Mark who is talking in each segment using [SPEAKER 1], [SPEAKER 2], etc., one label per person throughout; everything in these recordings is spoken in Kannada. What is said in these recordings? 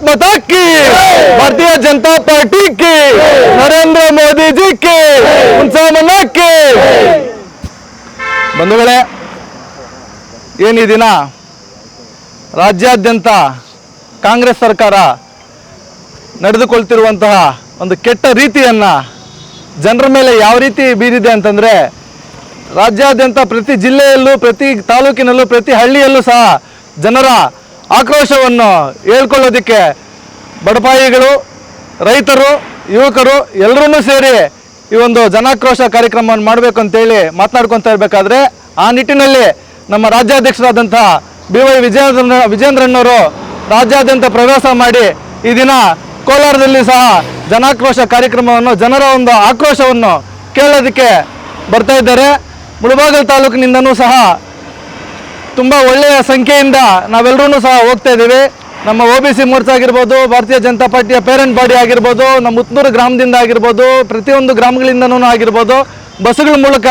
[SPEAKER 1] माता की भारतीय जनता पार्टी की नरेंद्र मोदी जी की उनसा मना की ಬಂಧುಗಳೇ ಏನು ಈ ದಿನ ರಾಜ್ಯಾದ್ಯಂತ ಕಾಂಗ್ರೆಸ್ ಸರ್ಕಾರ ನಡೆದುಕೊಳ್ತಿರುವಂತಹ ಒಂದು ಕೆಟ್ಟ ರೀತಿಯನ್ನು ಜನರ ಮೇಲೆ ಯಾವ ರೀತಿ ಬೀರಿದೆ ಅಂತಂದರೆ ರಾಜ್ಯಾದ್ಯಂತ ಪ್ರತಿ ಜಿಲ್ಲೆಯಲ್ಲೂ ಪ್ರತಿ ತಾಲೂಕಿನಲ್ಲೂ ಪ್ರತಿ ಹಳ್ಳಿಯಲ್ಲೂ ಸಹ ಜನರ ಆಕ್ರೋಶವನ್ನು ಹೇಳ್ಕೊಳ್ಳೋದಕ್ಕೆ ಬಡಪಾಯಿಗಳು, ರೈತರು, ಯುವಕರು ಎಲ್ಲರೂ ಸೇರಿ ಈ ಒಂದು ಜನಾಕ್ರೋಶ ಕಾರ್ಯಕ್ರಮವನ್ನು ಮಾಡಬೇಕು ಅಂತೇಳಿ ಮಾತನಾಡ್ಕೊತಾ ಇರಬೇಕಾದ್ರೆ ಆ ನಿಟ್ಟಿನಲ್ಲಿ ನಮ್ಮ ರಾಜ್ಯಾಧ್ಯಕ್ಷರಾದಂಥ ಬಿ ವೈ ವಿಜೇಂದ್ರ ವಿಜೇಂದ್ರಣ್ಣವರು ರಾಜ್ಯಾದ್ಯಂತ ಪ್ರವಾಸ ಮಾಡಿ ಈ ದಿನ ಕೋಲಾರದಲ್ಲಿ ಸಹ ಜನಾಕ್ರೋಶ ಕಾರ್ಯಕ್ರಮವನ್ನು, ಜನರ ಒಂದು ಆಕ್ರೋಶವನ್ನು ಕೇಳೋದಕ್ಕೆ ಬರ್ತಾ ಇದ್ದಾರೆ. ಮುಳಬಾಗಲ್ ತಾಲೂಕಿನಿಂದನೂ ಸಹ ತುಂಬ ಒಳ್ಳೆಯ ಸಂಖ್ಯೆಯಿಂದ ನಾವೆಲ್ಲರೂ ಸಹ ಹೋಗ್ತಾ ಇದ್ದೀವಿ. ನಮ್ಮ ಒ ಬಿ ಸಿ ಮೋರ್ಚಾ ಆಗಿರ್ಬೋದು, ಭಾರತೀಯ ಜನತಾ ಪಾರ್ಟಿಯ ಪೇರೆಂಟ್ ಬಾಡಿ ಆಗಿರ್ಬೋದು, ನಮ್ಮ ಉತ್ನೂರು ಗ್ರಾಮದಿಂದ ಆಗಿರ್ಬೋದು, ಪ್ರತಿಯೊಂದು ಗ್ರಾಮಗಳಿಂದನೂ ಆಗಿರ್ಬೋದು, ಬಸ್ಸುಗಳ ಮೂಲಕ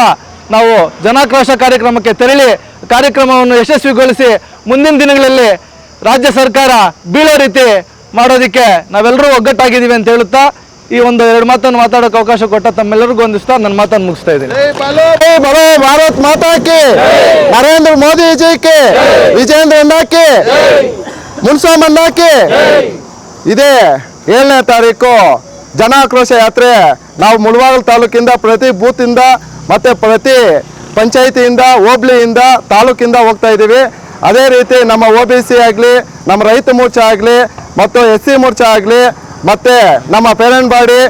[SPEAKER 1] ನಾವು ಜನಾಕ್ರೋಶ ಕಾರ್ಯಕ್ರಮಕ್ಕೆ ತೆರಳಿ, ಕಾರ್ಯಕ್ರಮವನ್ನು ಯಶಸ್ವಿಗೊಳಿಸಿ ಮುಂದಿನ ದಿನಗಳಲ್ಲಿ ರಾಜ್ಯ ಸರ್ಕಾರ ಬೀಳೋ ರೀತಿ ಮಾಡೋದಕ್ಕೆ ನಾವೆಲ್ಲರೂ ಒಗ್ಗಟ್ಟಾಗಿದ್ದೀವಿ ಅಂತ ಹೇಳುತ್ತಾ ಈ ಒಂದು ಎರಡು ಮಾತನ್ನು ಮಾತಾಡೋಕೆ ಅವಕಾಶ ಕೊಟ್ಟ ತಮ್ಮೆಲ್ಲರಿಗೂ ಒಂದಿಷ್ಟ. ನನ್ನ ಮಾತನ್ನು ಮುಗಿಸ್ತಾ ಇದ್ದೀನಿ.
[SPEAKER 2] ಬರೋ ಭಾರತ್ ಮಾತಾಕಿ. ನರೇಂದ್ರ ಮೋದಿ ವಿಜಯಕ್ಕೆ ವಿಜಯೇಂದ್ರ ಅಂಡಾಕಿ ಮುನ್ಸಾಮ್ ಅಂಡಾಕಿ ಇದೇ ಏಳನೇ ತಾರೀಕು ಜನಾಕ್ರೋಶ ಯಾತ್ರೆ. ನಾವು ಮುಳವಾಗಲ್ ತಾಲೂಕಿಂದ ಪ್ರತಿ ಬೂತಿಂದ ಮತ್ತೆ ಪ್ರತಿ ಪಂಚಾಯತಿಯಿಂದ, ಹೋಬ್ಳಿಯಿಂದ ತಾಲೂಕಿಂದ ಹೋಗ್ತಾ ಇದ್ದೀವಿ. ಅದೇ ರೀತಿ ನಮ್ಮ ಒ ಬಿ ಸಿ ಆಗಲಿ, ನಮ್ಮ ರೈತ ಮೋರ್ಚಾ ಆಗಲಿ, ಮತ್ತು ಎಸ್ ಸಿ ಮೋರ್ಚಾ ಆಗಲಿ ಮತ್ತೆ ನಮ್ಮ ಪೇರೆಂಟ್ ಬಾಡಿ,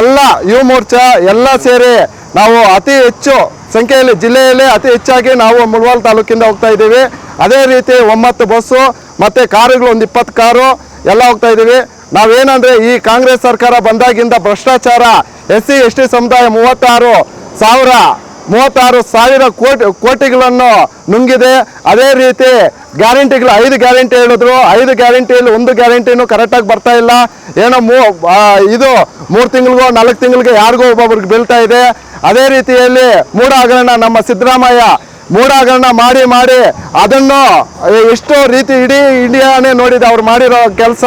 [SPEAKER 2] ಎಲ್ಲ ಯುವ ಮೋರ್ಚಾ ಎಲ್ಲ ಸೇರಿ ನಾವು ಅತಿ ಹೆಚ್ಚು ಸಂಖ್ಯೆಯಲ್ಲಿ, ಜಿಲ್ಲೆಯಲ್ಲಿ ಅತಿ ಹೆಚ್ಚಾಗಿ ನಾವು ಮುಳವಾಲ್ ತಾಲೂಕಿಂದ ಹೋಗ್ತಾ ಇದ್ದೀವಿ. ಅದೇ ರೀತಿ ಒಂಬತ್ತು ಬಸ್ಸು, ಮತ್ತೆ ಕಾರುಗಳು ಒಂದು ಇಪ್ಪತ್ತು ಕಾರು, ಎಲ್ಲ ಹೋಗ್ತಾ ಇದ್ದೀವಿ. ನಾವೇನಂದ್ರೆ ಈ ಕಾಂಗ್ರೆಸ್ ಸರ್ಕಾರ ಬಂದಾಗಿಂದ ಭ್ರಷ್ಟಾಚಾರ ಎಸ್ ಸಿ ಎಸ್ ಟಿ ಸಮುದಾಯ ಮೂವತ್ತಾರು ಸಾವಿರ ಮೂವತ್ತಾರು ಸಾವಿರ ಕೋಟಿ ಕೋಟಿಗಳನ್ನು ನುಂಗಿದೆ. ಅದೇ ರೀತಿ ಗ್ಯಾರಂಟಿಗಳು ಐದು ಗ್ಯಾರಂಟಿ ಹೇಳಿದ್ರು. ಐದು ಗ್ಯಾರಂಟಿಯಲ್ಲಿ ಒಂದು ಗ್ಯಾರಂಟಿನೂ ಕರೆಕ್ಟಾಗಿ ಬರ್ತಾ ಇಲ್ಲ. ಏನೋ ಮೂ ಇದು ಮೂರು ತಿಂಗಳಿಗೋ ನಾಲ್ಕು ತಿಂಗಳಿಗೆ ಯಾರಿಗೋ ಒಬ್ಬೊಬ್ರಿಗೆ ಬೀಳ್ತಾ ಇದೆ. ಅದೇ ರೀತಿಯಲ್ಲಿ ಮೂಡಾಗರಣ ನಮ್ಮ ಸಿದ್ದರಾಮಯ್ಯ ಮೂಡಾಗರಣ ಮಾಡಿ ಮಾಡಿ ಅದನ್ನು ಎಷ್ಟೋ ರೀತಿ ಇಡೀ ಇಂಡಿಯಾನೇ ನೋಡಿದೆ. ಅವ್ರು ಮಾಡಿರೋ ಕೆಲಸ.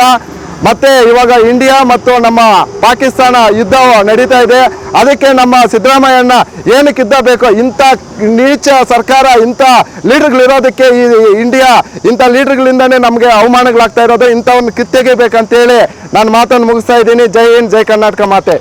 [SPEAKER 2] ಮತ್ತೆ ಇವಾಗ ಇಂಡಿಯಾ ಮತ್ತು ನಮ್ಮ ಪಾಕಿಸ್ತಾನ ಯುದ್ಧ ನಡೀತಾ ಇದೆ. ಅದಕ್ಕೆ ನಮ್ಮ ಸಿದ್ದರಾಮಯ್ಯನ ಏನಕ್ಕೆ ಯುದ್ಧ ಬೇಕು ಇಂಥ ನೀಚ ಸರ್ಕಾರ, ಇಂಥ ಲೀಡರ್ಗಳಿರೋದಕ್ಕೆ ಈ ಇಂಡಿಯಾ, ಇಂಥ ಲೀಡರ್ಗಳಿಂದನೇ ನಮಗೆ ಅವಮಾನಗಳಾಗ್ತಾ ಇರೋದು. ಇಂಥವನ್ನು ಕಿತ್ತೆಗೆ ಬೇಕಂತೇಳಿ ನಾನು ಮಾತನ್ನು ಮುಗಿಸ್ತಾ ಇದ್ದೀನಿ. ಜೈ ಹಿಂದ್, ಜೈ ಕರ್ನಾಟಕ ಮಾತೆ.